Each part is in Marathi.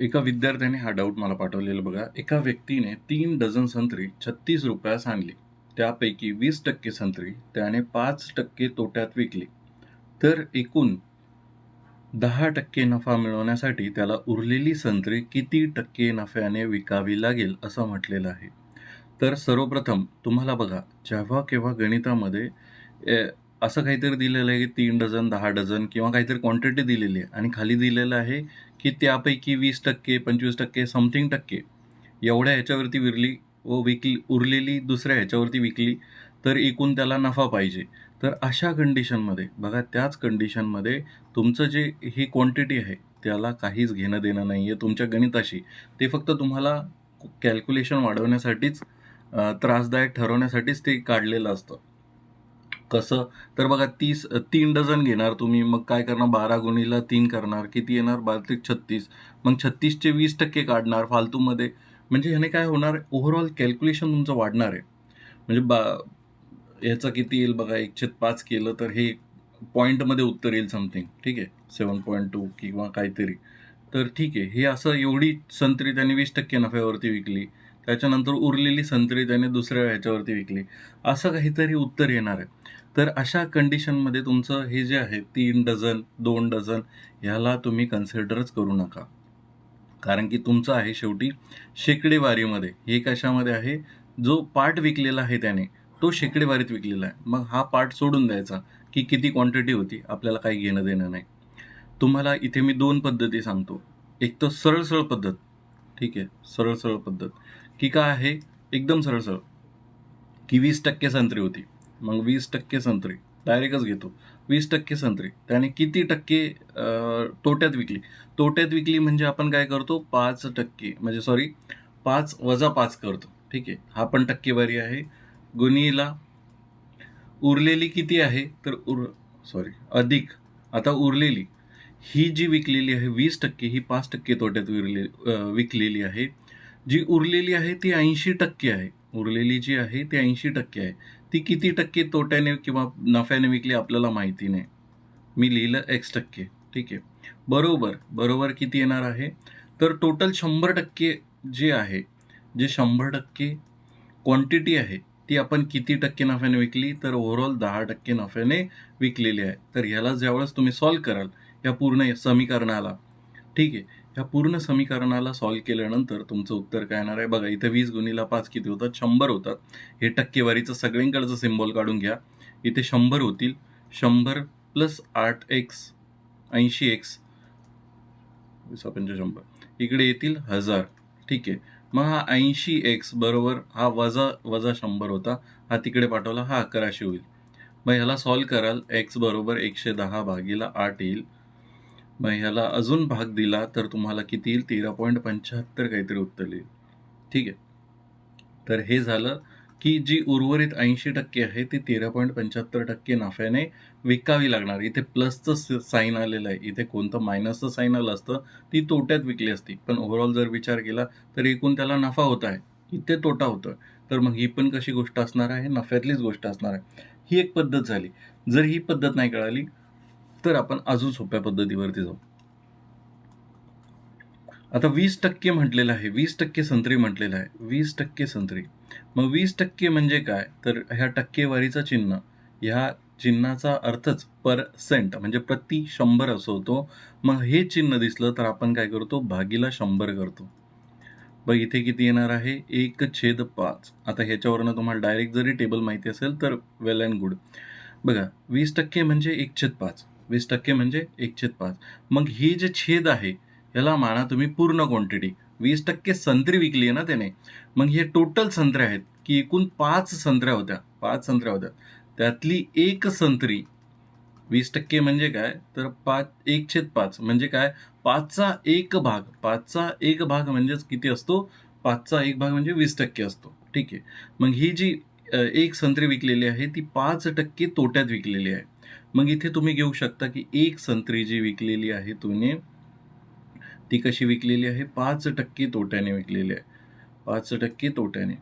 एका विद्यार्थ्याने हा डाऊट मला पाठवलेला बघा. एका व्यक्तीने तीन डझन संत्री छत्तीस रुपयास आणली. त्यापैकी वीस टक्के संत्री त्याने पाच टक्के तोट्यात विकली. तर एकूण दहा टक्के नफा मिळवण्यासाठी त्याला उरलेली संत्री किती टक्के नफ्याने विकावी लागेल असं म्हटलेलं आहे. तर सर्वप्रथम तुम्हाला बघा जेव्हा केव्हा गणितामध्ये ए, असं काहीतरी दिलेलं आहे की तीन डझन दहा डझन किंवा काहीतरी क्वांटिटी दिलेली आहे. आणि खाली दिलेलं आहे की त्यापैकी वीस टक्के पंचवीस टक्के समथिंग टक्के एवढ्या ह्याच्यावरती विरली व विकली उरलेली दुसऱ्या ह्याच्यावरती विकली तर एकूण त्याला नफा पाहिजे. तर अशा कंडिशनमध्ये बघा त्याच कंडिशनमध्ये तुमचं जे ही क्वांटिटी आहे त्याला काहीच घेणं देणं नाही आहे तुमच्या गणिताशी. ते फक्त तुम्हाला कॅल्क्युलेशन वाढवण्यासाठीच त्रासदायक ठरवण्यासाठीच ते काढलेलं असतं. कसं? तर बघा तीस तीन डझन घेणार तुम्ही मग काय करणार? बारा गुणीला तीन करणार किती येणार? बारा ते छत्तीस. मग छत्तीसचे वीस टक्के काढणार फालतूमध्ये. म्हणजे ह्याने काय होणार? ओव्हरऑल कॅल्क्युलेशन तुमचं वाढणार आहे. म्हणजे बा ह्याचं किती येईल बघा? एकशे पाच केलं तर हे पॉईंटमध्ये उत्तर येईल समथिंग ठीक आहे? सेवन पॉईंट टू किंवा काहीतरी. तर ठीक आहे. हे असं एवढी संत्री त्यांनी वीस टक्के नफ्यावरती विकली. त्याच्यानंतर उरलेली संत्री त्याने दुसऱ्या ह्याच्यावरती विकली. असं काहीतरी उत्तर येणार आहे. तर अशा कंडिशनमध्ये तुमचं हे जे आहे तीन डझन दोन डझन ह्याला तुम्ही कन्सिडरच करू नका. कारण की तुमचं आहे शेवटी शेकडेवारीमध्ये हे कशामध्ये आहे? जो पार्ट विकलेला आहे त्याने तो शेकडेवारीत विकलेला आहे. मग हा पार्ट सोडून द्यायचा की किती क्वांटिटी होती? आपल्याला काही घेणं देणं नाही. तुम्हाला इथे मी दोन पद्धती सांगतो. एक तर सरळ सरळ पद्धत. ठीक आहे? सरळ सरळ पद्धत. की काय आहे एकदम सरळ सरळ. की वीस टक्के संत्री होती. मग वीस टक्के संत्री. डायरेक्टच घेतो. वीस टक्के संत्री. त्याने किती टक्के तोट्यात विकली? तोट्यात विकली म्हणजे आपण काय करतो? पाच टक्के. म्हणजे सॉरी पाच वजा पाच करतो. ठीक आहे? हा पण टक्केवारी आहे. गुणीला उरलेली किती आहे? तर उर सॉरी अधिक. आता उरलेली. ही जी विकलेली आहे वीस टक्के ही पाच टक्के तोट्यात विरले विकलेली आहे. जी उरलेली आहे ती ऐंशी टक्के आहे. उरलेली जी आहे ती ऐंशी टक्के आहे. ती किती टक्के तोट्याने किंवा नफ्याने विकली आपल्याला माहिती नाही. मी लिहिलं एक्स टक्के. ठीक आहे. बरोबर. बरोबर किती येणार आहे? तर टोटल शंभर टक्के जे आहे जे शंभर टक्के क्वांटिटी आहे ती आपण किती टक्के नफ्याने विकली? तर ओव्हरऑल दहा टक्के नफ्याने विकलेली आहे. तर ह्याला ज्यावेळेस तुम्ही सॉल्व कराल या पूर्ण समीकरणाला. ठीक आहे. ह्या पूर्ण समीकरणाला सॉल्व केल्यानंतर तुमचं उत्तर काय येणार आहे? बघा इथे वीस गुणीला पाच किती होतात? शंभर होतात. हे टक्केवारीचं सगळ्यांकडचं सिम्बॉल काढून घ्या. इथे शंभर होतील. शंभर प्लस आठ एक्स ऐंशी एक्स वीस शंभर. इकडे येतील हजार. ठीक आहे. मग हा ऐंशी एक्स बरोबर हा वजा वजा शंभर होता. हा तिकडे पाठवला हा अकराशे होईल. मग ह्याला सॉल्व कराल. एक्स बरोबर एकशे दहा भागीला आठ येईल. मग ह्याला अजून भाग दिला तर तुम्हाला किती येईल? तेरा पॉईंट पंच्याहत्तर काहीतरी उत्तर येईल. ठीक आहे. तर हे झालं की जी उर्वरित ऐंशी टक्के आहे ती तेरा पॉईंट पंच्याहत्तर टक्के नफ्याने विकावी लागणार. इथे प्लसचं साईन आलेलं आहे. इथे कोणतं मायनसचं साईन आलं असतं ती तोट्यात विकली असती. पण ओव्हरऑल जर विचार केला तर एकूण त्याला नफा होत आहे. इथे तोटा होतो तर मग ही पण कशी गोष्ट असणार आहे? नफ्यातलीच गोष्ट असणार आहे. ही एक पद्धत झाली. जर ही पद्धत नाही कळाली तर आपण अजून सोप्या पद्धतीवरती जाऊ. आता वीस टक्के म्हटलेलं आहे वीस टक्के संत्री म्हटलेलं आहे वीस टक्के संत्री. मग वीस टक्के म्हणजे काय? तर ह्या टक्केवारीचं चिन्ह ह्या चिन्हाचा अर्थच परसेंट म्हणजे प्रति शंभर असं होतो. मग हे चिन्ह दिसलं तर आपण काय करतो? भागीला शंभर करतो. बघ इथे किती येणार आहे? एक छेद पाच. आता ह्याच्यावरनं तुम्हाला डायरेक्ट जरी टेबल माहिती असेल तर वेल अँड गुड बघा वीस टक्के म्हणजे एक छेद पाच. वीस टक्के म्हणजे एक छेद पाच मग ही जे छेद आहे याला माना तुम्ही पूर्ण क्वांटिटी वीस टक्के संत्री विकली आहे ना त्याने. मग हे टोटल संत्र्या आहेत की एकूण पाच संत्र्या होत्या. पाच संत्र्या होत्या. त्यातली एक संत्री वीस टक्के म्हणजे काय? तर पाच एक छेद पाच म्हणजे काय? पाचचा एक भाग. पाचचा एक भाग म्हणजेच किती असतो? पाचचा एक भाग म्हणजे वीस टक्के असतो. ठीक आहे. मग ही जी एक संत्री विकलेली आहे ती पाच टक्के तोट्यात विकलेली आहे. मग इथे तुम्ही घेऊ शकता की एक संत्री जी विकलेली आहे तुम्ही ती कशी विकलेली आहे? पाच टक्के तोट्याने विकलेली आहे. पाच टक्के तोट्याने.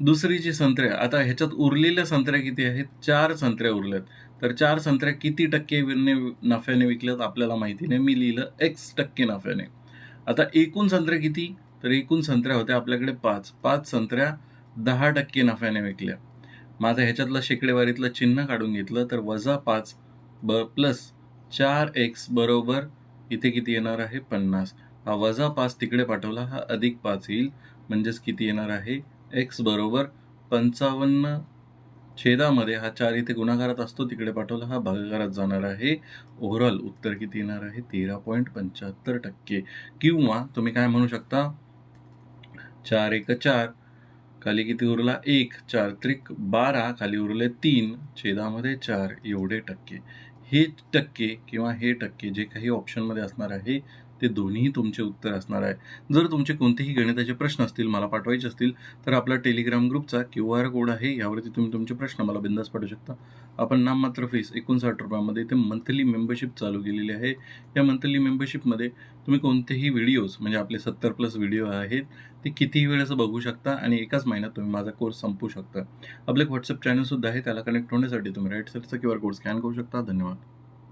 दुसरी जी संत्र्या आता ह्याच्यात उरलेल्या संत्र्या किती आहेत? चार संत्र्या उरल्यात. तर चार संत्र्या किती टक्के विरने नफ्याने विकल्यात आपल्याला माहिती नाही. मी लिहिलं एक्स टक्के नफ्याने. आता एकूण संत्र्या किती? तर एकूण संत्र्या होत्या आपल्याकडे पाच. पाच संत्र्या दहा टक्के नफ्याने विकल्या. माझं ह्याच्यातलं शेकडेवारीतलं चिन्ह काढून घेतलं तर वजा पाच ब प्लस चार एक्स बरोबर इथे किती येणार आहे? पन्नास. हा वजा पाच तिकडे पाठवला हा अधिक पाच येईल. म्हणजेच किती येणार आहे? एक्स बरोबर पंचावन्न छेदामध्ये हा चार इथे गुणाकारात असतो तिकडे पाठवला हा भागाकारात जाणार आहे. ओव्हरऑल उत्तर किती येणार आहे? तेरा पॉईंट पंच्याहत्तर टक्के. किंवा तुम्ही काय म्हणू शकता? चार एक चार. खाली किती उरला? एक चार. त्रिक बारा खाली उरले तीन. छेदामध्ये चार. एवढे टक्के. हे टक्के किंवा हे टक्के जे काही ऑप्शनमध्ये असणार आहे ते दोन्ही तुमचे उत्तर असणार आहे जर तुमचे कोणतेही गणिताचे प्रश्न असतील मला पाठवायचे असतील तर आपला टेलिग्राम ग्रुपचा क्यू आर कोड आहे यावरती तुम्ही तुमचे प्रश्न मला बिंदास पाठवू शकता. आपण नाममात्र फीस एकोणसाठ रुपयामध्ये ते मंथली मेंबरशिप चालू केलेली आहे. या मंथली मेंबरशिपमध्ये तुम्ही कोणतेही व्हिडिओज म्हणजे आपले सत्तर प्लस व्हिडिओ आहेत ते कितीही वेळेस बघू शकता आणि एकाच महिन्यात तुम्ही माझा कोर्स संपू शकता. आपलं एक व्हॉट्सअप चॅनलसुद्धा आहे त्याला कनेक्ट होण्यासाठी तुम्ही राईट साईडचा क्यू आर कोड स्कॅन करू शकता. धन्यवाद.